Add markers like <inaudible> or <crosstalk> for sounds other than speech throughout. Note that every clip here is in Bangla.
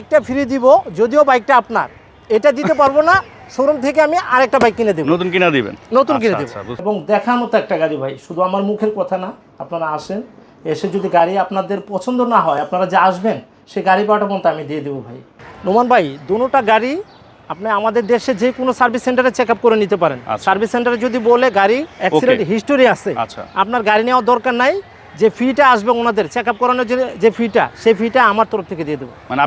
বাইকটা ফ্রি দিব যদিও বাইকটা আপনার। এটা দিতে পারব না শোরুম থেকে আমি আরেকটা বাইক কিনে দেবো। নতুন কিনা দিবেন? নতুন কিনে আচ্ছা, দেবো। আচ্ছা, এবং দেখার মতো একটা গাড়ি ভাই শুধু আমার মুখের কথা না আপনারা আসেন এসে যদি গাড়ি আপনাদের পছন্দ না হয় আপনারা যে আসবেন সেই গাড়ি পাওয়াটা পর্যন্ত আমি দিয়ে দেবো ভাই। নোমান ভাই দুটোটা গাড়ি আপনি আমাদের দেশে যে কোনো সার্ভিস সেন্টারে চেক করে নিতে পারেন। আচ্ছা। সার্ভিস সেন্টারে যদি বলে গাড়ি অ্যাক্সিডেন্ট হিস্টোরি আছে আপনার গাড়ি নেওয়ার দরকার নাই যে ফিটা আসবে ওনাদের চেক আপ করানোর জন্য যে ফিটা সেই ফিটা আমার তরফ থেকে দিয়ে দেবো। মানে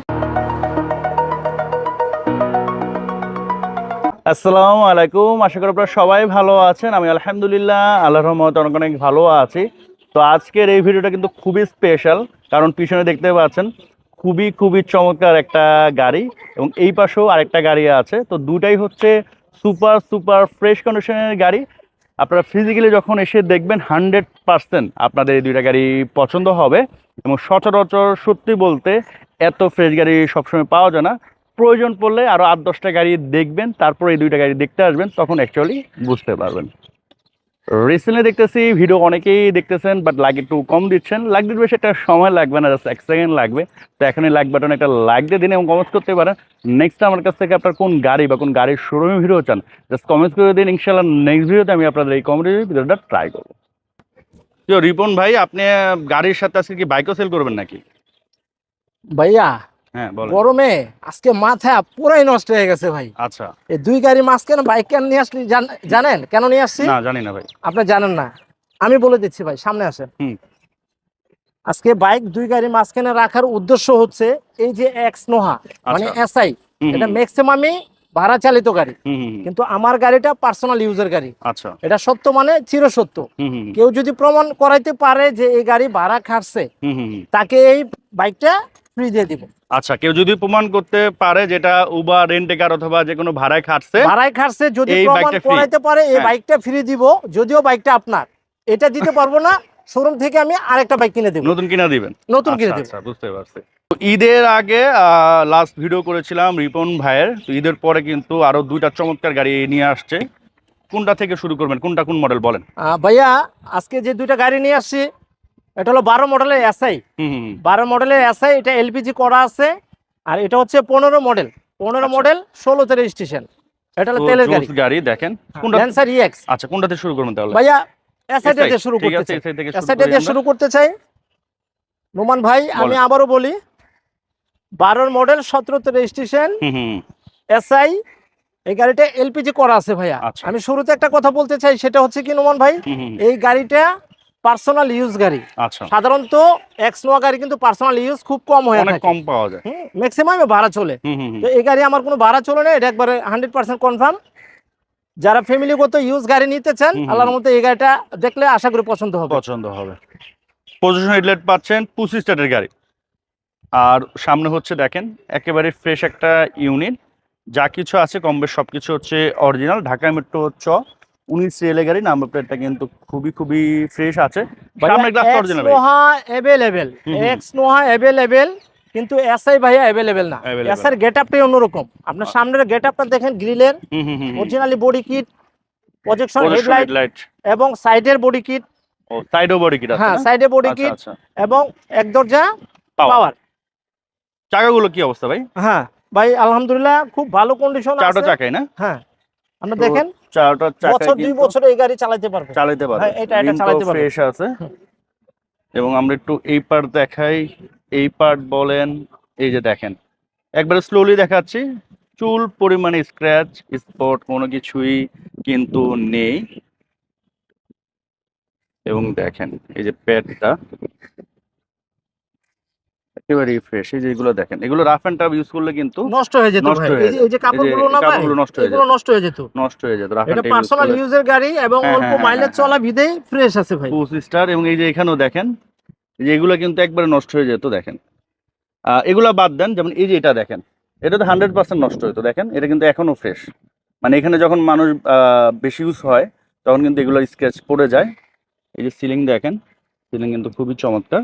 আসসালামু আলাইকুম। আশা করি আপনারা সবাই ভালো আছেন। আমি আলহামদুলিল্লাহ, আল্লাহর রহমতে অনেক অনেক ভালো আছি। তো আজকের এই ভিডিওটা কিন্তু খুবই স্পেশাল কারণ পিছনে দেখতে পাচ্ছেন, খুবই খুবই চমৎকার একটা গাড়ি এবং এই পাশেও আরেকটা গাড়ি আছে। তো দুটাই হচ্ছে সুপার সুপার ফ্রেশ কন্ডিশনের গাড়ি। আপনারা ফিজিক্যালি যখন এসে দেখবেন হান্ড্রেড পার্সেন্ট আপনাদের এই দুইটা গাড়ি পছন্দ হবে এবং সচরাচর সত্যি বলতে এত ফ্রেশ গাড়ি সবসময় পাওয়া যায় না। প্রয়োজন পড়লে আরও আট, দশটা গাড়ি দেখবেন, তারপরে এই দুইটা গাড়ি দেখতে আসবেন, তখন অ্যাকচুয়ালি বুঝতে পারবেন। রিসেন্টলি দেখতেছি ভিডিও অনেকেই দেখতেছেন বাট লাইক একটু কম দিচ্ছেন। লাইক দিতে বেশি একটা সময় লাগবে না জাস্ট এক সেকেন্ড লাগবে। তো এখনই লাইক বাটন একটা লাইক দিয়ে দিন এবং কমেন্ট করতে পারেন। নেক্সট আমার কাছ থেকে আপনার কোন গাড়ি বা কোন গাড়ির শোরুমে ভিডিও চান জাস্ট কমেন্ট করে দিন। ইনশাল্লাহ নেক্সট ভিডিওতে আমি আপনাদের এই কমেডি ভিডিওটা ট্রাই করব। তো রিপন ভাই, আপনি গাড়ির সাথে আজকে কি বাইকও সেল করবেন নাকি? ভাইয়া গরমে আজকে মাথা পুরাই নষ্ট হয়ে গেছে ভাই। আচ্ছা। এই দুই গাড়ি মাঝখানে বাইক কেন নিয়ে আসলি জানেন? কেন নিয়ে আসছি? না জানি না ভাই। আপনি জানেন না। আমি বলে দিচ্ছি ভাই সামনে আসেন। আজকে বাইক দুই গাড়ি মাঝখানে রাখার উদ্দেশ্য হচ্ছে এই যে এক্স নোহা মানে আচ্ছা। এসআই এটা হুম, ম্যাক্সিমামই ভাড়া চালিত গাড়ি। কিন্তু আমার গাড়িটা পার্সোনাল ইউজার গাড়ি। আচ্ছা। এটা সত্য মানে চিরসত্য। কেউ যদি প্রমাণ করাইতে পারে যে এই গাড়ি ভাড়া খাটছে। তাকে এই বাইকটা ফ্রি দিয়ে দিব। আচ্ছা কেউ যদি প্রমাণ করতে পারে যেটা উবার রেন্টেকার অথবা যে কোনো ভাড়ায় খাটছে ভাড়ায় খাটছে যদি প্রমাণ করাইতে পারে এই হ্যাঁ। বাইকটা ফ্রি দিব যদিও বাইকটা আপনার। এটা দিতে পারব না শোরুম থেকে আমি আরেকটা বাইক কিনে দেবো। নতুন কিনা দিবেন? নতুন কিনে আচ্ছা, দেবো। আচ্ছা বুঝতে পারছি। ঈদের আগে লাস্ট ভিডিও করেছিলাম রিপন ভাইয়ের। তো ঈদের পরে কিন্তু আরও দুইটা চমৎকার গাড়ি নিয়ে আসছে। কোনটা থেকে শুরু করবেন? কোনটা কোন মডেল বলেন? ভাইয়া আজকে যে দুইটা গাড়ি নিয়ে আসছি এটা হলো বারো মডেলের এসআই। বারো মডেলের এসআই এটা এলপিজি করা আছে। আর এটা হচ্ছে পনেরো মডেল। পনেরো আচ্ছা। মডেল ষোলোতে রেজিস্ট্রেশন এটা হলো তেলের গাড়ি। গাড়ি দেখেন। কোনটা ল্যান্সার ইএক্স আচ্ছা কোনটা থেকে শুরু করবেন তাহলে? ভাইয়া এসআই দিয়ে শুরু করতে চাই। SI থেকে শুরু এসআই দিয়ে শুরু করতে চাই। নোমান ভাই আমি। আবারও বলি বারোর মডেল সতেরোতে রেজিস্ট্রেশন হুম হুম হুম। এসআই এই গাড়িটা এলপিজি করা আছে ভাইয়া। আচ্ছা। আমি শুরুতে একটা কথা বলতে চাই সেটা হচ্ছে কি নোমান ভাই। এই গাড়িটা পার্সোনাল ইউজ গাড়ি। আচ্ছা। সাধারণত এক্স নোয়া গাড়ি কিন্তু পার্সোনাল ইউজ খুব কম হয় অনেক কম পাওয়া যায়। ম্যাক্সিমাম ভাড়া চলে। তো এই গাড়ি আমার কোনো ভাড়া চলে না এটা একবারে হান্ড্রেড পার্সেন্ট কনফার্ম যারা ফ্যামিলিগত ইউজ গাড়ি নিতে চান। আল্লাহর মতো এই গাড়িটা দেখলে আশা করি পছন্দ হবে। পছন্দ হবে। পজিশন হেডলাইট পাচ্ছেন পুসি স্টার্টের গাড়ি। আর সামনে হচ্ছে দেখেন একেবারে ফ্রেশ একটা ইউনিট যা কিছু আছে কম বেশ সব কিছু হচ্ছে অরিজিনাল ঢাকা মেট্রো চ উনিশ সিএল গাড়ি নাম্বার প্লেটটা কিন্তু খুবই খুবই ফ্রেশ আছে। সামনে গ্লাস অরিজিনাল নোহা হুম। এক্স নোহা অ্যাভেলেবেল কিন্তু এসআই ভাইয়া অ্যাভেলেবেল না। এসআর গেট আপটাই অন্যরকম। আপনার সামনের গেট আপটা দেখেন গ্রিলের originally body kit projection headlight এবং সাইডের বডি কিট ও সাইডও বডি কিট আছে হ্যাঁ সাইডে বডি কিট এবং এক দরজা পাওয়ার চাকাগুলো কি অবস্থা ভাই? হ্যাঁ ভাই আলহামদুলিল্লাহ খুব ভালো কন্ডিশন চারটা চাকাই না? হ্যাঁ। আপনি দেখেন চারটা চাকাই বছর দুই বছর এই গাড়ি চালাতে পারবে। চালাতে পারবে। হ্যাঁ, এটা- এটা চালাতে পারবে। ফ্রেশ আছে। এবং আমরা একটু এই পার্ট দেখাই এই পার্ট বলেন এই যে দেখেন। একবারে স্লোলি দেখাচ্ছি চুল পরিমাণে স্ক্র্যাচ স্পট কোনো কিছুই কিন্তু নেই। এবং দেখেন এই যে প্যাডটা একেবারে ফ্রেশ এই যে এগুলো দেখেন। এগুলো রাফ অ্যান্ড টাফ ইউজ করলে কিন্তু নষ্ট হয়ে যেত নষ্ট হয়ে এই যে- কাপড়গুলো না ভাই নষ্ট হয়ে যেত। নষ্ট হয়ে যেত। নষ্ট হয়ে যেত রাফ এটা পার্সোনাল ইউজের গাড়ি এবং হ্যাঁ, অল্প হ্যাঁ, মাইলেজ হ্যাঁ, চলা বিদেই ফ্রেশ আছে ভাই। টু স্টার এবং এই যে এখানেও দেখেন এই যে এগুলো কিন্তু একবারে নষ্ট হয়ে যেত দেখেন। এগুলা বাদ দেন যেমন এই যে এটা দেখেন এটা তো হান্ড্রেড পার্সেন্ট নষ্ট হতো দেখেন। এটা কিন্তু এখনও ফ্রেশ মানে এখানে যখন মানুষ আহ, বেশি ইউজ হয় তখন কিন্তু এগুলো স্ক্র্যাচ পড়ে যায়। এই যে সিলিং দেখেন সিলিং কিন্তু খুবই চমৎকার।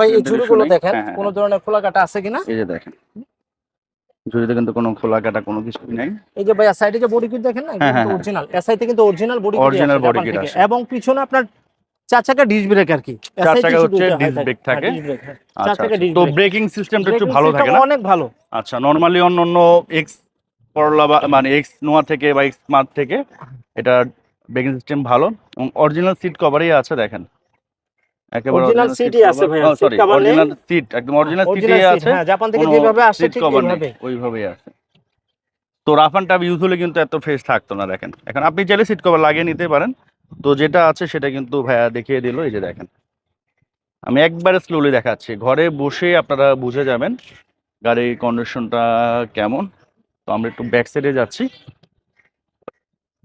ভাই এই ঝুড়িগুলো দেখেন হ্যাঁ, হ্যাঁ, কোনো ধরনের খোলা কাটা আছে কিনা? এই যে দেখেন। ঝুড়িতে কিন্তু কোনো খোলা কাটা কোনো কিছুই নাই। এই যে ভাই সাইডে যে বডি কিট দেখেন না অরিজিনাল কিন্তু অরিজিনাল বডি কিট আসে। এবং পিছনে আপনার চার চাকা ব্রেক আর কি। চার চাকা হচ্ছে এটা হয় থাকে। চার আচ্ছা চাকা আচ্ছা। তো ব্রেকিং সিস্টেমটা একটু ভালো থাকে না? অনেক ভালো। আচ্ছা নর্মালি অন্য অন্য এক্স করলা মানে এক্স নোয়া থেকে বা এক্স থেকে এটা ব্রেকিং সিস্টেম ভালো। এবং অরিজিনাল সিট কভারই আছে দেখেন। একেবারে আছে নেই। original seat, একদম অরিজিনাল Original সিটই আছে। হ্যাঁ, জাপান থেকে যেভাবে আসছে ঠিক cover ওইভাবেই আছে। তো রাফ অ্যান্ড টাফ ইউজ হলে কিন্তু এত ফ্রেশ থাকতো না দেখেন। এখন আপনি চাইলে সিট কভার লাগিয়ে নিতে পারেন। তো যেটা আছে সেটা কিন্তু ভাইয়া দেখিয়ে দিল এই যে দেখেন। আমি একবারে স্লোলি দেখাচ্ছি। ঘরে বসে আপনারা বুঝে যাবেন গাড়ির কন্ডিশনটা কেমন। তো আমরা একটু ব্যাক সাইডে যাচ্ছি।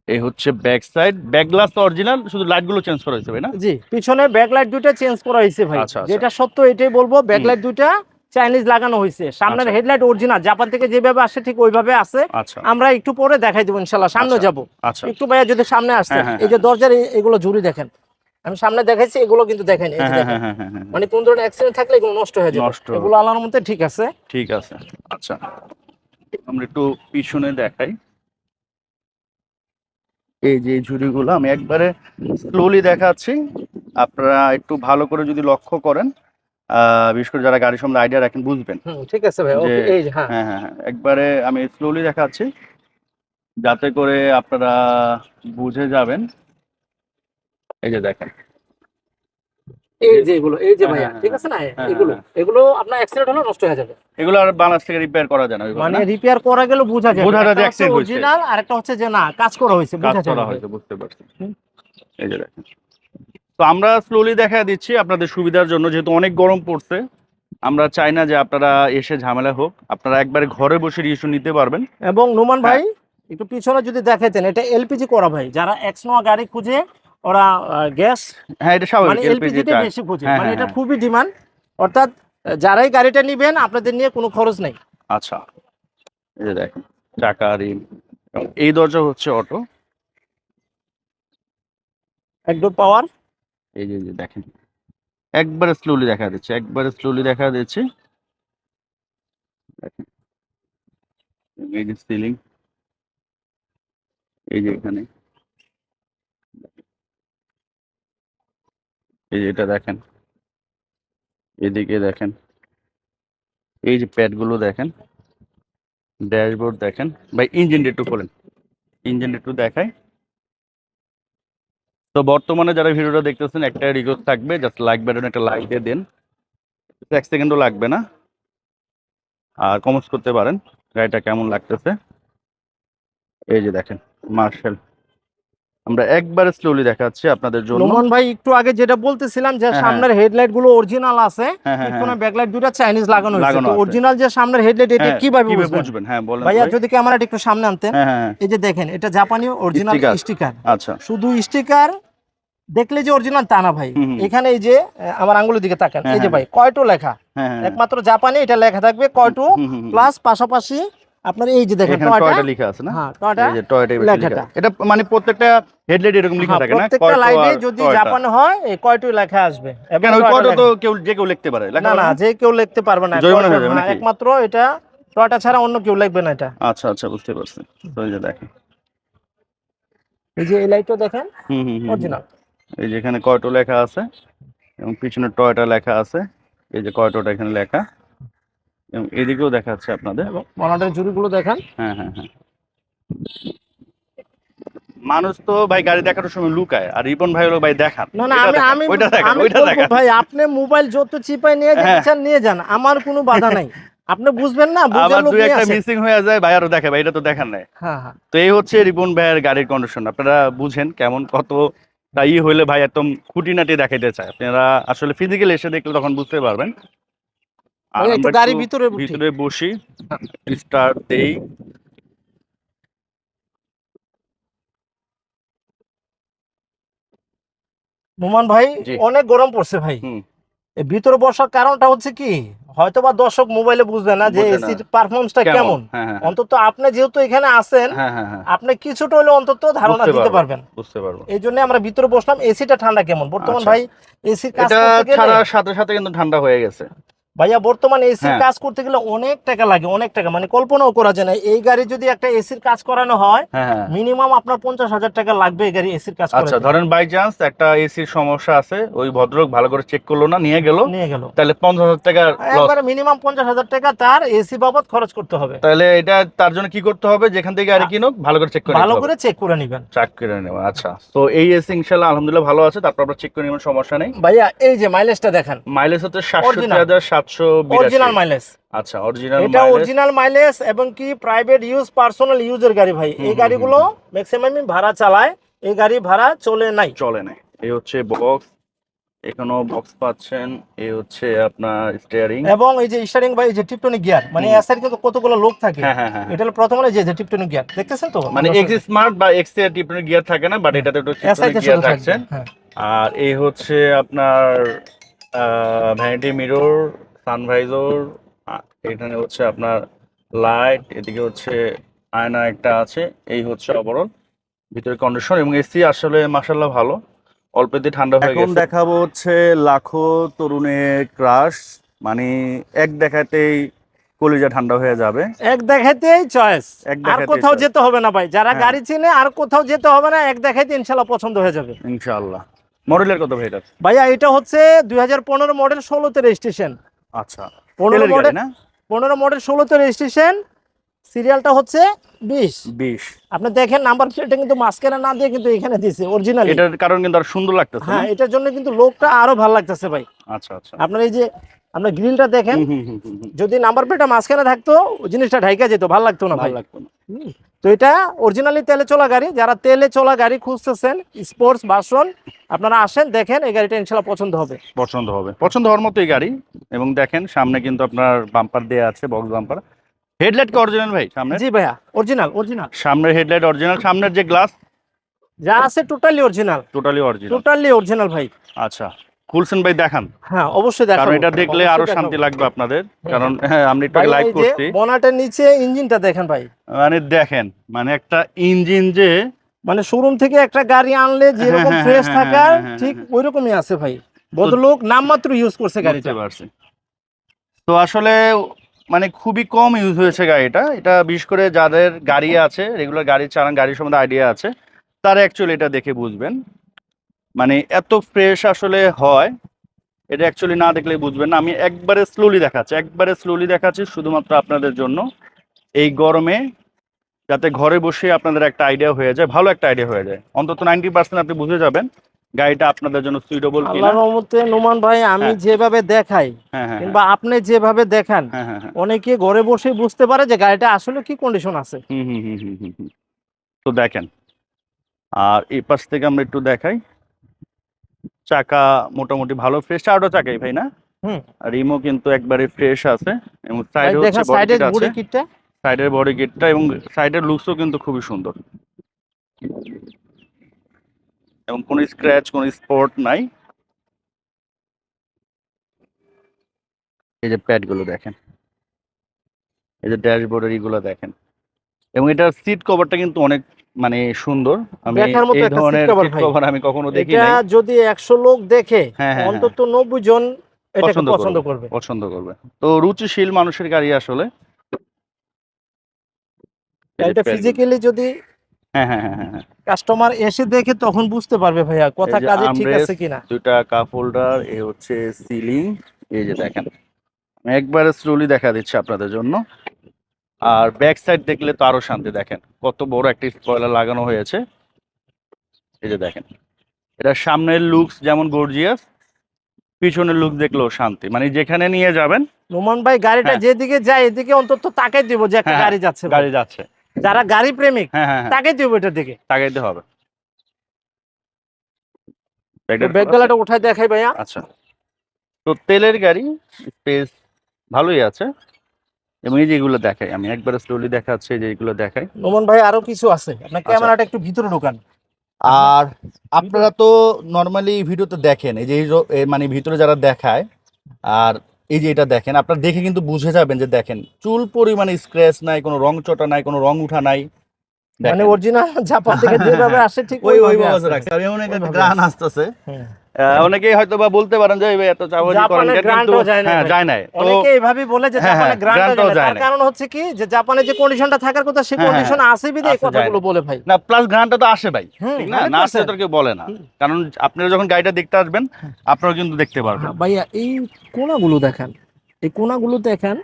এই হচ্ছে ব্যাক সাইড ব্যাক গ্লাস তো অরিজিনাল শুধু লাইটগুলো চেঞ্জ করা হয়েছে ভাই না? জি পিছনে ব্যাকলাইট দুটো চেঞ্জ করা হয়েছে ভাই। আচ্ছা, আচ্ছা। যেটা সত্য এটাই বলব ব্যাকলাইট দুটো চাইনিজ লাগানো হয়েছে। সামনের। হেডলাইট অরিজিনাল জাপান থেকে যেভাবে আসে ঠিক ওইভাবে আছে। আচ্ছা। আমরা একটু পরে দেখাই দেবো ইনশাল্লাহ সামনে। যাব। একটু ভাইয়া যদি সামনে আসছে হ্যাঁ, হ্যাঁ, এই যে দরজার এই- এগুলো ঝুড়ি দেখেন। আমি সামনে দেখাইছি এগুলো কিন্তু দেখেন হ্যাঁ হ্যাঁ হ্যাঁ হ্যাঁ হ্যাঁ। মানে কোন ধরনের অ্যাক্সিডেন্ট থাকলে এগুলো নষ্ট হয়ে যাবে। এগুলো আল্লাহর মধ্যে ঠিক আছে। ঠিক আছে। আচ্ছা। আমরা একটু পিছনে দেখাই। এই যে ঝুড়িগুলো আমি একবারে স্লোলি দেখাচ্ছি। আপনারা একটু ভালো করে যদি লক্ষ্য করেন আহ, বিশেষ করে যারা গাড়ির সম্বন্ধে আইডিয়া রাখেন বুঝবেন। ঠিক আছে ভাই এই হ্যাঁ। হ্যাঁ হ্যাঁ হ্যাঁ একবারে আমি স্লোলি দেখাচ্ছি যাতে করে আপনারা বুঝে যাবেন। এই যে দেখেন এই যে এগুলো এই যে ভাইয়া ঠিক আছে না? এগুলো। এগুলো আপনার অ্যাক্সিডেন্ট হলে নষ্ট হয়ে যাবে। এগুলো আর বাংলাদেশ থেকে রিপেয়ার করা যায় না মানে রিপেয়ার করা গেলে বোঝা যায় বোঝা যায় যে হয়েছে। অরিজিনাল আর একটা হচ্ছে যে না কাজ করা হয়েছে বোঝা যায় করা হয়েছে বুঝতে পারছি। এই যে দেখেন। তো আমরা স্লোলি দেখা দিচ্ছি আপনাদের সুবিধার জন্য যেহেতু অনেক গরম পড়ছে। আমরা চাই না যে আপনারা এসে ঝামেলা হোক। আপনারা একবারে ঘরে বসে রিস্যু নিতে পারবেন। এবং নোমান হ্যাঁ। ভাই একটু পিছনে যদি দেখাইতেন এটা এলপিজি করা ভাই যারা এক্স গাড়ি খুঁজে ওরা গ্যাস হ্যাঁ এটা মানে স্বাভাবিক এলপিজি তে বেশি খুঁজে। হ্যাঁ, মানে হ্যাঁ, এটা হ্যাঁ। খুবই ডিমান্ড অর্থাৎ যারাই গাড়িটা নিবেন আপনাদের নিয়ে কোনো খরচ নেই। আচ্ছা। এই যে দেখেন চাকা রিম এই দরজা হচ্ছে অটো। একদম পাওয়ার এই যে যে দেখেন একবারে স্লোলি দেখা দিচ্ছে একবারে স্লোলি দেখা দিচ্ছে। এই যে সিলিং এই যে এখানে। এই যে এটা দেখেন। এদিকে দেখেন। এই যে প্যাডগুলো দেখেন। ড্যাশবোর্ড দেখেন। ভাই ইঞ্জিনটা একটু খোলেন। ইঞ্জিনটা একটু দেখায় তো বর্তমানে যারা ভিডিওটা দেখতেছেন, একটা রিকোয়েস্ট থাকবে জাস্ট লাইক বাটন একটা লাইক দিয়ে দেন। এক সেকেন্ডও লাগবে না। আর কমেন্টস করতে পারেন, গাড়িটা কেমন লাগতেছে। এই যে দেখেন, মার্শাল। আমরা একবারে স্লোলি দেখাচ্ছি আপনাদের জন্য। নোমান ভাই একটু আগে যেটা বলতেছিলাম যে হ্যাঁ, সামনের হেডলাইটগুলো অরিজিনাল আছে হ্যাঁ হ্যাঁ পিছনে হ্যাঁ ব্যাকলাইট দুটো চাইনিজ লাগানো হয়েছে। তো অরিজিনাল যে সামনের হেডলাইট এটা হ্যাঁ, কীভাবে বুঝবেন? হ্যাঁ বলেন ভাইয়া ভাই। যদি ক্যামেরাটা একটু সামনে আনতেন হ্যাঁ হ্যাঁ হ্যাঁ, এই যে দেখেন এটা জাপানি অরিজিনাল স্টিকার আচ্ছা। শুধু স্টিকার দেখলে যে অরিজিনাল তা না ভাই। এখানে এই যে আমার আঙ্গুলের দিকে তাকান। হ্যাঁ, এই যে হ্যাঁ। ভাই কয়টো লেখা? হ্যাঁ হ্যাঁ একমাত্র জাপানি এটা লেখা থাকবে কয়টো। প্লাস পাশাপাশি আপনার এই যে দেখেন টয়টা? লেখা আছে না? হ্যাঁ টয়টা এই যে টয়টা লেখাটা। এটা মানে প্রত্যেকটা হেডলাইট এরকম লেখা হ্যাঁ, থাকে না? প্রত্যেকটা যদি। জাপানে হয় এই কয়টো লেখা আসবে? কেন ওই কয়টা তো কেউ যে কেউ লিখতে পারে না না যে কেউ লিখতে পারবে না? একমাত্র এটা টয়টা ছাড়া অন্য কেউ লিখবে না এটা। আচ্ছা আচ্ছা বুঝতে পারছি। তো এই যে দেখেন। এই যে এই লাইটটা দেখেন হুম হুম হুম, অরিজিনাল এই যে এখানে কয়টো লেখা আছে এবং পিছনে টয়টা লেখা আছে এই যে কয়টোটা এখানে লেখা। এবং এদিকেও দেখাচ্ছে আপনাদের। এবং বনাটের জুড়িগুলো দেখেন। হ্যাঁ হ্যাঁ হ্যাঁ। মানুষ তো ভাই গাড়ি দেখানোর সময় লুকায় আর রিপন ভাই হলো ভাই দেখান। না না আমি আমি ওইটা দেখান ওইটা দেখান। ভাই আপনি মোবাইল যত চিপাই নিয়ে যেতে হ্যাঁ। নিয়ে যান আমার কোনো বাধা নাই। আপনি বুঝবেন না আবার দুই একটা মিসিং হয়ে যায় ভাই আরও দেখে ভাই এটা তো দেখান নাই। হ্যাঁ হ্যাঁ। তো এই হচ্ছে রিপন ভাইয়ের গাড়ির কন্ডিশন আপনারা বুঝেন কেমন কত ই হইলে ভাই একদম খুঁটিনাটি দেখাইতে চায়। আপনারা আসলে ফিজিক্যাল এসে দেখলে তখন বুঝতে পারবেন। ভিতরে ভিতরে বসি। স্টার্ট দেই। নোমান ভাই অনেক গরম পড়ছে ভাই। ভিতরে বসার কারণটা হচ্ছে কি হয়তো বা দর্শক মোবাইলে বুঝবে না যে। এসির পারফরমেন্সটা কেমন? হ্যাঁ হ্যাঁ অন্তত আপনি যেহেতু এখানে আছেন হ্যাঁ হ্যাঁ হ্যাঁ। আপনি কিছুটা হলে অন্তত ধারণা দিতে পারবেন। বুঝতে পারব। এই জন্য আমরা ভিতরে বসলাম। এসিটা ঠান্ডা কেমন? বর্তমান আচ্ছা। ভাই এসির কাজ করতে গেলে সাথে সাথে কিন্তু ঠান্ডা হয়ে গেছে। ভাইয়া বর্তমানে এসির হ্যাঁ। কাজ করতে গেলে অনেক টাকা লাগে অনেক টাকা। মানে কল্পনাও করা যায় না এই গাড়ি যদি একটা এসির কাজ করানো হয় হ্যাঁ হ্যাঁ। মিনিমাম আপনার পঞ্চাশ হাজার টাকা লাগবে এই গাড়ি এসির কাজ আচ্ছা ধরেন বাই চান্স একটা এসির সমস্যা আছে ওই ভদ্রলোক ভালো করে চেক করল না নিয়ে গেল? নিয়ে গেল। তাহলে পঞ্চাশ হাজার টাকা একবারে মিনিমাম পঞ্চাশ হাজার টাকা তার এসি বাবদ খরচ করতে হবে। তাহলে এটা তার জন্য কি করতে হবে? যেখান থেকে গাড়ি কিনুক ভালো করে চেক করে ভালো করে চেক করে নিবেন। চেক করে নেওয়া আচ্ছা। তো এই এসি ইনশাল্লাহ আলহামদুলিল্লাহ ভালো আছে তারপর আমরা চেক করে নেবেন সমস্যা নেই। ভাইয়া এই যে মাইলেজটা দেখেন। মাইলেজ হচ্ছে সাতষট্টি. হাজার অরিজিনাল মাইলেজ আচ্ছা অরিজিনাল এটা অরিজিনাল মাইলেজ এবং কি প্রাইভেট ইউজ পার্সোনাল ইউজের গাড়ি ভাই। এই গাড়িগুলো ম্যাক্সিমাম ভাড়া চালায়। এই গাড়ি ভাড়া চলে নাই। চলে না এই হচ্ছে বক্স এখানেও বক্স পাচ্ছেন। এই হচ্ছে আপনার স্টিয়ারিং এবং এই যে স্টারিং ভাই এই যে টিপটনিক গিয়ার মানে। এসআর কিন্তু কতগুলো লোক থাকে। হ্যাঁ হ্যাঁ হ্যাঁ এটা হলো প্রথমে যে যে টিপটনিক গিয়ার দেখতেছেন তো? মানে এক্স স্মার্ট বা এক্সের টিপনের গিয়ার থাকে না বাট এটাতে একটু তে গিয়ার হ্যাঁ। আর এই হচ্ছে আপনার ভ্যানিটি মিরর সানভাইজর এখানে হচ্ছে আপনার লাইট এদিকে হচ্ছে আয়না একটা আছে এই হচ্ছে অবরণ ভিতরে কন্ডিশন এবং এসি আসলে মাসাল্লাহ ভালো অল্পতে ঠান্ডা হয়ে এখন দেখাবো হচ্ছে লাখো তরুণের ক্রাশ মানে এক দেখাতেই কলিজা ঠান্ডা হয়ে যাবে। এক দেখাতেই চয়েস আর কোথাও যেতে হবে না ভাই যারা হ্যাঁ। গাড়ি চিনে আর কোথাও যেতে হবে না এক দেখাইতে ইনশাল্লাহ পছন্দ হয়ে যাবে। ইনশাআল্লাহ। মডেলের কত ভাই এটা? ভাইয়া এটা হচ্ছে দুই হাজার পনেরো মডেল ষোলোতে রেজিস্ট্রেশন। আচ্ছা পনেরো মডেল পনেরো মডেল ষোলোতে রেজিস্ট্রেশন সিরিয়ালটা হচ্ছে বিশ। বিশ। আপনি দেখেন নাম্বার প্লেটটা কিন্তু মাঝখানে না দিয়ে কিন্তু এখানে দিছে অরিজিনাল এটার কারণ কিন্তু আর সুন্দর লাগতেছে হ্যাঁ এটার জন্য কিন্তু লোকটা আরও ভালো লাগতেছে ভাই। আচ্ছা আচ্ছা। আপনার এই যে আপনার গ্রিলটা দেখেন। যদি নাম্বার প্লেটটা মাঝখানে থাকতো জিনিসটা ঢাইকা যেত ভালো লাগতো না ভালো লাগতো না। তো এটা অরিজিনালি তেলে চলা গাড়ি যারা তেলে চলা গাড়ি খুঁজতেছেন স্পোর্টস বাসন আপনারা আসেন দেখেন এই গাড়িটা ইনশাল্লাহ পছন্দ হবে। পছন্দ হবে। পছন্দ হওয়ার মতো এই গাড়ি এবং দেখেন সামনে কিন্তু আপনার বাম্পার দেয়া আছে বক্স বাম্পার হেডলাইট কি অরিজিনাল ভাই সামনে? জি ভাইয়া অরিজিনাল অরিজিনাল সামনের হেডলাইট অরিজিনাল সামনের যে গ্লাস যা আছে totally original totally original totally original ভাই। আচ্ছা। খুলছেন ভাই দেখান। হ্যাঁ অবশ্যই কারণ এটা দেখলে আরও শান্তি লাগবে আপনাদের। কারণ হ্যাঁ আমরা একটু লাইক করছি। বনাটের নিচে ইঞ্জিনটা দেখেন ভাই। মানে দেখেন মানে একটা ইঞ্জিন যে মানে শোরুম থেকে একটা গাড়ি আনলে যেরকম হ্যাঁ, ফ্রেশ হ্যাঁ, থাকার হ্যাঁ, হ্যাঁ, ঠিক হ্যাঁ। ওই রকমই আছে ভাই। ভদ্রলোক নামমাত্র ইউজ করছে গাড়িটা। পারছি। তো আসলে মানে খুবই কম ইউজ হয়েছে গাড়িটা। এটা বিশেষ করে যাদের গাড়ি আছে রেগুলার গাড়ি চালান গাড়ির সম্বন্ধে আইডিয়া আছে তারা অ্যাকচুয়ালি এটা দেখে বুঝবেন। মানে এত ফ্রেশ আসলে হয় এটা অ্যাকচুয়ালি না দেখলে বুঝবেন না। আমি একবারে স্লোলি দেখাচ্ছি একবারে স্লোলি দেখাচ্ছি শুধুমাত্র আপনাদের জন্য। এই গরমে যাতে ঘরে বসে আপনাদের একটা আইডিয়া হয়ে যায় ভালো একটা আইডিয়া হয়ে যায়। অন্তত নাইনটি পার্সেন্ট আপনি বুঝে যাবেন গাড়িটা আপনাদের জন্য সুইটেবল কিনা। রহমতে নোমান ভাই আমি হ্যাঁ। যেভাবে দেখাই হ্যাঁ হ্যাঁ কিংবা আপনি যেভাবে দেখান হ্যাঁ হ্যাঁ হ্যাঁ। অনেকে ঘরে বসে বুঝতে পারে যে গাড়িটা আসলে কি কন্ডিশন আছে। হুম হুম হুম হুম হুম হুম। তো দেখেন আর এই পাশ থেকে আমরা একটু দেখাই। চাকা মোটামুটি ভালো ফ্রেশ চারটা চাকাই ভাই না। রিমও কিন্তু একবারে ফ্রেশ আছে এবং হচ্ছে বডি সাইডের বুড়ি কিটটা সাইডের বডি কিটটা এবং সাইডের লুকসও কিন্তু খুবই সুন্দর। এবং কোনো স্ক্র্যাচ কোনো স্পট নাই। এই যে প্যাডগুলো দেখেন। এই যে ড্যাশবোর্ডের এগুলো দেখেন। এবং এটার সিট কভারটা কিন্তু অনেক মানে সুন্দর। আমি এই ধরনের সিট কভার আমি কখনো দেখি এটা যদি একশো লোক দেখে হ্যাঁ, হ্যাঁ, অন্তত নব্বই জন এটাকে পছন্দ করবে। পছন্দ করবে। তো রুচিশীল মানুষের গাড়ি আসলে। এটা ফিজিক্যালি যদি হ্যাঁ হ্যাঁ হ্যাঁ হ্যাঁ হ্যাঁ। কাস্টমার এসে দেখে তখন বুঝতে পারবে ভাইয়া কথা কাজে ঠিক আছে কিনা। দুইটা কাপ হোল্ডার এ হচ্ছে সিলিং এই যে দেখেন। একবারে স্লোলি দেখা দিচ্ছি আপনাদের জন্য। আর ব্যাক সাইড দেখলে তো আরও শান্তি দেখেন। কত বড় একটা স্পয়লার লাগানো হয়েছে। এই যে দেখেন। এটা সামনের লুকস যেমন গর্জিয়াস পিছনের লুক দেখলেও শান্তি। মানে যেখানে নিয়ে যাবেন নোমান ভাই গাড়িটা হ্যাঁ। যেদিকে যায় এদিকে অন্তত তাকে দিব যে একটা হ্যাঁ, গাড়ি যাচ্ছে গাড়ি যাচ্ছে। যারা গাড়ি প্রেমিক হ্যাঁ হ্যাঁ হ্যাঁ। দিব এটার দিকে। তাকাইতে হবে। ব্যাগটা ব্যাগগালাটা উঠাই দেখাই ভাইয়া। আচ্ছা। তো তেলের গাড়ি স্পেস ভালোই আছে। এবং এই যেগুলো দেখাই আমি একবারে স্লোলি দেখাচ্ছি যে এগুলো দেখাই। নোমান ভাই আরও কিছু আছে। আপনার আচ্ছা। ক্যামেরাটা একটু ভিতরে ঢোকান। আর আপনারা তো নর্মালি ভিডিওতে দেখেন এই যে মানে ভিতরে যারা দেখায় আর এই যে এটা দেখেন আপনারা দেখে কিন্তু বুঝে যাবেন যে দেখেন চুল পরিমাণে স্ক্র্যাচ নাই কোনো রং চটা নাই কোনো রং উঠা নাই। মানে দেখেন। অরিজিনাল জাপান থেকে যেভাবে আসে ঠিক ওই ওই রাখছে। আর এমন একটা গ্রান আসতেছে। আহ, অনেকেই হয়তো বা বলতে পারেন যে এই এত চাপাবাজি করেন। কিন্তু যায় না হ্যাঁ অনেকে এইভাবে বলে যে হ্যাঁ, জাপানে হ্যাঁ, গ্রান্ট যায় না। কারণ হচ্ছে কি যে জাপানে যে কন্ডিশনটা থাকার কথা সেই কন্ডিশন আছে বিধে এই কথাগুলো বলে ভাই। না প্লাস গ্রান্টটা তো আসে ভাই। ঠিক না? না 100% তো কেউ বলে না। কারণ আপনারা যখন গাড়িটা দেখতে আসবেন আপনারা কিন্তু দেখতে পারবেন। ভাইয়া এই কোনাগুলো দেখেন। এই কোনাগুলো দেখেন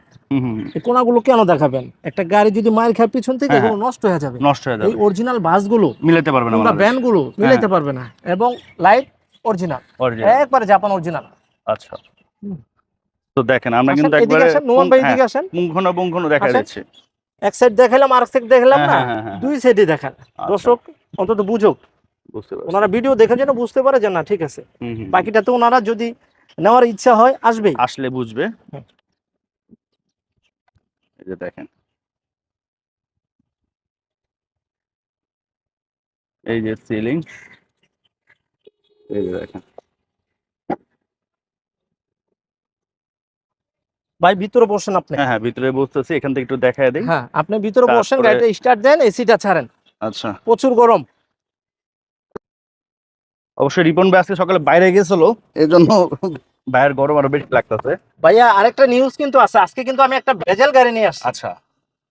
এই কোনাগুলো কেন দেখাবেন? একটা গাড়ি যদি মায়ের খায় পিছন থেকে এগুলো নষ্ট হয়ে যাবে। নষ্ট হয়ে এই যাবে অরিজিনাল বাসগুলো মিলাতে পারবেন না। ভ্যানগুলো মিলাইতে পারবে না। এবং লাইট অরিজিনাল একবারে জাপান অরিজিনাল আচ্ছা। তো দেখেন আমরা কিন্তু একবারে নোমান ভাই হ্যাঁ, এদিকে আসেন। পুঙ্খানু পুঙ্খানু দেখা যাচ্ছে। এক সাইড দেখালাম আর সাইড দেখালাম না। হ্যাঁ, হ্যাঁ, হ্যাঁ, দুই সাইডে দেখান। আচ্ছা, দর্শক অন্তত বুঝুক। ওনারা ভিডিও দেখে যেন বুঝতে পারে যে না ঠিক আছে। হুম, বাকিটাতে ওনারা যদি নেওয়ার ইচ্ছা হয় আসবে আসলে বুঝবে। এই যে দেখেন। এই যে সিলিং এই যে দেখেন। ভাই ভিতরে বসেন আপনি। হ্যাঁ হ্যাঁ ভিতরে বুঝতেছি এখান থেকে একটু দেখায় দিই। হ্যাঁ আপনি ভিতরে বসেন গাড়িটা স্টার্ট দেন এসিটা ছাড়েন। আচ্ছা। প্রচুর গরম। অবশ্যই রিপন ভাই আজকে সকালে বাইরে গেছিল এই জন্য বাইরের গরম আরও বেশি লাগতেছে। ভাইয়া আরেকটা নিউজ কিন্তু আছে। আজকে কিন্তু আমি একটা ভেজেল গাড়ি নিয়ে আসছি। আচ্ছা।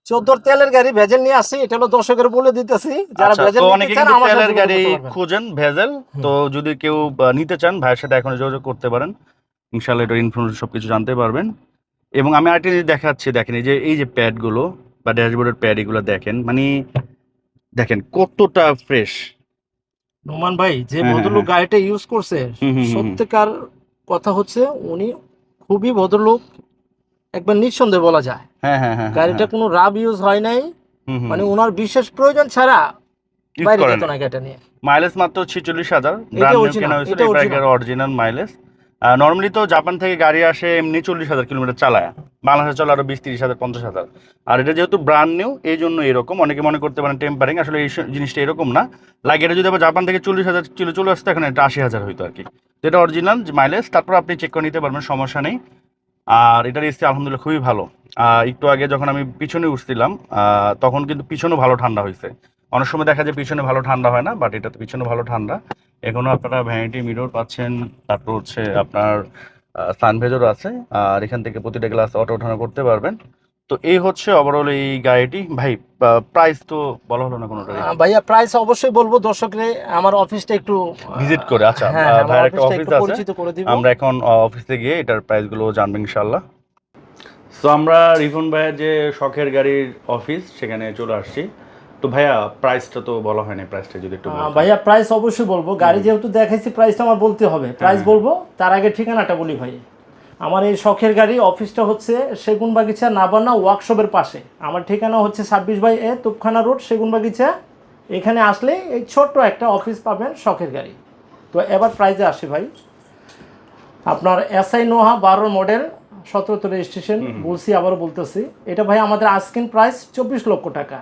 চোদ্দোর তেলের গাড়ি ভেজেল নিয়ে আসছি এটা হলো দর্শকের বলে দিতেছি যারা আচ্ছা, ভেজেল নিতে অনেকে চান আমার তেলের গাড়ি খোঁজেন ভেজেল তো যদি কেউ নিতে চান ভাইয়ের সাথে এখন যোগাযোগ করতে পারেন। ইনশাল্লাহ এটা ইনফরমেশন সবকিছু জানতে পারবেন। এবং আমি আরেকটা জিনিস দেখাচ্ছি দেখেন এই যে এই যে প্যাডগুলো বা ড্যাশবোর্ডের প্যাড এগুলো দেখেন মানে দেখেন কতটা ফ্রেশ নোমান ভাই যে হ্যাঁ, ভদ্রলোক হ্যাঁ। গাড়িটা ইউজ করছে। সত্যিকার কথা হচ্ছে উনি খুবই ভদ্রলোক একবার নিঃসন্দেহে বলা যায়। হ্যাঁ হ্যাঁ হ্যাঁ গাড়িটা কোনো রাব ইউজ হয় নাই। মানে ওনার বিশেষ প্রয়োজন ছাড়া বাইরে যেত না গাড়িটা নিয়ে। মাইলেজ মাত্র ছিচল্লিশ হাজার। কেনা হয়েছিল এটা অরিজিনাল মাইলেজ নর্মালি তো জাপান থেকে গাড়ি আসে এমনি চল্লিশ হাজার কিলোমিটার চালায়। বাংলাদেশে চলে আরও বিশ তিরিশ হাজার পঞ্চাশ হাজার। আর এটা যেহেতু ব্র্যান্ড নিউ এই জন্য এরকম। অনেকে মনে করতে পারেন টেম্পারিং আসলে এই জিনিসটা এরকম না। লাগে এটা যদি আবার জাপান থেকে চল্লিশ হাজার কিলো চলে আসতো এখন এটা আশি হাজার হইতো আর কি। এটা অরিজিনাল মাইলেজ তারপর আপনি চেক করে নিতে পারবেন সমস্যা নেই। আর এটার এসি আলহামদুলিল্লাহ খুবই ভালো। একটু আগে যখন আমি পিছনে উঠছিলাম তখন কিন্তু পিছনেও ভালো ঠান্ডা হয়েছে। অনেক সময় দেখা যায় পিছনে ভালো ঠান্ডা হয় না বাট এটা তো পিছনে ভালো ঠান্ডা। এখনও আপনারা ভ্যানিটি মিরর পাচ্ছেন, তারপর হচ্ছে আপনার সানভেজর আছে। আর এখান থেকে প্রতিটা গ্লাস অটো ওঠানো করতে পারবেন। তো এই হচ্ছে ওভারঅল এই গাড়িটি। ভাই প্রাইস তো বলা হলো না কোনোটা ভাইয়া প্রাইস অবশ্যই বলব দর্শকরে আমার অফিসটা একটু <laughs> ভিজিট করে আচ্ছা হ্যাঁ আমার ভাইয়ের একটা অফিস আছে। পরিচিত করে দিব। আমরা এখন অফিসে গিয়ে এটার প্রাইসগুলো জানব ইনশাল্লাহ তো আমরা রিফন ভাইয়ের যে শখের গাড়ির অফিস সেখানে চলে আসছি। তো ভাইয়া প্রাইসটা তো বলা হয়নি প্রাইসটা যদি একটু ভাইয়া প্রাইস অবশ্যই বলব। গাড়ি যেহেতু দেখাইছি প্রাইসটা আমার বলতে হবে। প্রাইস হ্যাঁ। বলব তার আগে ঠিকানাটা বলি ভাই। আমার এই শখের গাড়ি অফিসটা হচ্ছে সেগুন বাগিচা নাবান্না ওয়ার্কশপের পাশে। আমার ঠিকানা হচ্ছে ছাব্বিশ বাই এ তুপখানা রোড সেগুন বাগিচা এখানে আসলে এই ছোট্ট একটা অফিস পাবেন শখের গাড়ি। তো এবার প্রাইজে আসে ভাই। আপনার এসআই নোহা বারো মডেল সতেরোতে রেজিস্ট্রেশন বলছি আবারও বলতেছি। এটা ভাই আমাদের আস্কিন প্রাইস চব্বিশ লক্ষ টাকা।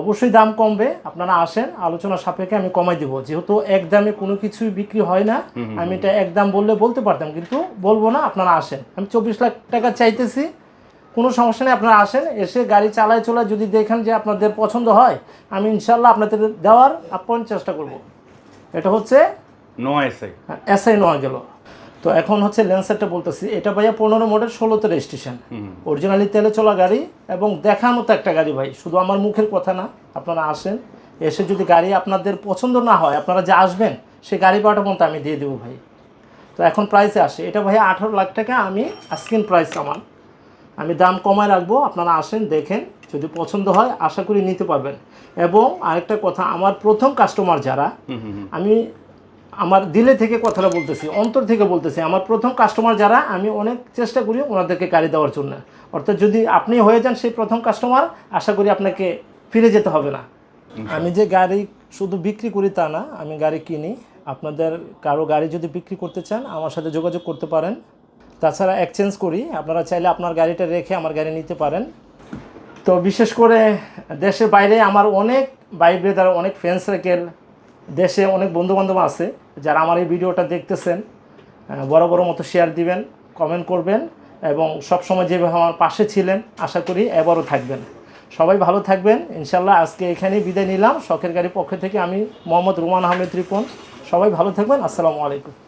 অবশ্যই দাম কমবে। আপনারা আসেন আলোচনা সাপেক্ষে আমি কমাই দিব। যেহেতু এক দামে কোনো কিছুই বিক্রি হয় না আমি এটা এক দাম বললে বলতে পারতাম কিন্তু বলব না আপনারা আসেন। আমি চব্বিশ লাখ টাকা চাইতেছি কোনো সমস্যা নেই আপনারা আসেন এসে গাড়ি চালায় চলায় যদি দেখেন যে আপনাদের পছন্দ হয় আমি ইনশাল্লাহ আপনাদের দেওয়ার আপ্যায়ন চেষ্টা করব। এটা হচ্ছে নো এসআই। এসআই নেওয়া গেল। তো এখন হচ্ছে লেন্সারটা বলতেছি এটা ভাইয়া পনেরো মডেল ষোলোতে রেজিস্ট্রেশন অরিজিনালি তেলে চলা গাড়ি এবং দেখার মতো একটা গাড়ি ভাই শুধু আমার মুখের কথা না আপনারা আসেন এসে যদি গাড়ি আপনাদের পছন্দ না হয় আপনারা যে আসবেন সেই গাড়ি পাওয়াটা পর্যন্ত আমি দিয়ে দেবো ভাই। তো এখন প্রাইসে আসে এটা ভাই আঠারো লাখ টাকা আমি আস্কিন প্রাইস আমার। আমি দাম কমায় রাখব আপনারা আসেন দেখেন যদি পছন্দ হয় আশা করি নিতে পারবেন। এবং আরেকটা কথা আমার প্রথম কাস্টমার যারা আমি আমার দিলে থেকে কথাটা বলতেছি অন্তর থেকে বলতেছি আমার প্রথম কাস্টমার যারা আমি অনেক চেষ্টা করি ওনাদেরকে গাড়ি দেওয়ার জন্য। অর্থাৎ যদি আপনি হয়ে যান সেই প্রথম কাস্টমার আশা করি আপনাকে ফিরে যেতে হবে না। আমি যে গাড়ি শুধু বিক্রি করি তা না আমি গাড়ি কিনি। আপনাদের কারও গাড়ি যদি বিক্রি করতে চান আমার সাথে যোগাযোগ করতে পারেন। তাছাড়া এক্সচেঞ্জ করি আপনারা চাইলে আপনার গাড়িটা রেখে আমার গাড়ি নিতে পারেন। তো বিশেষ করে দেশের বাইরে আমার অনেক বাইক ব্রেদার অনেক ফ্রেন্ড সার্কেল দেশে অনেক বন্ধুবান্ধব আছে, যারা আমার এই ভিডিওটা দেখতেছেন বড় বড় মতো শেয়ার দিবেন কমেন্ট করবেন এবং সবসময় যেভাবে আমার পাশে ছিলেন, আশা করি এবারও থাকবেন। সবাই ভালো থাকবেন, ইনশাল্লাহ আজকে এখানেই বিদায় নিলাম। শখের গাড়ির পক্ষ থেকে আমি মোহাম্মদ রুমান আহমেদ রিপন। সবাই ভালো থাকবেন, আসসালামু আলাইকুম।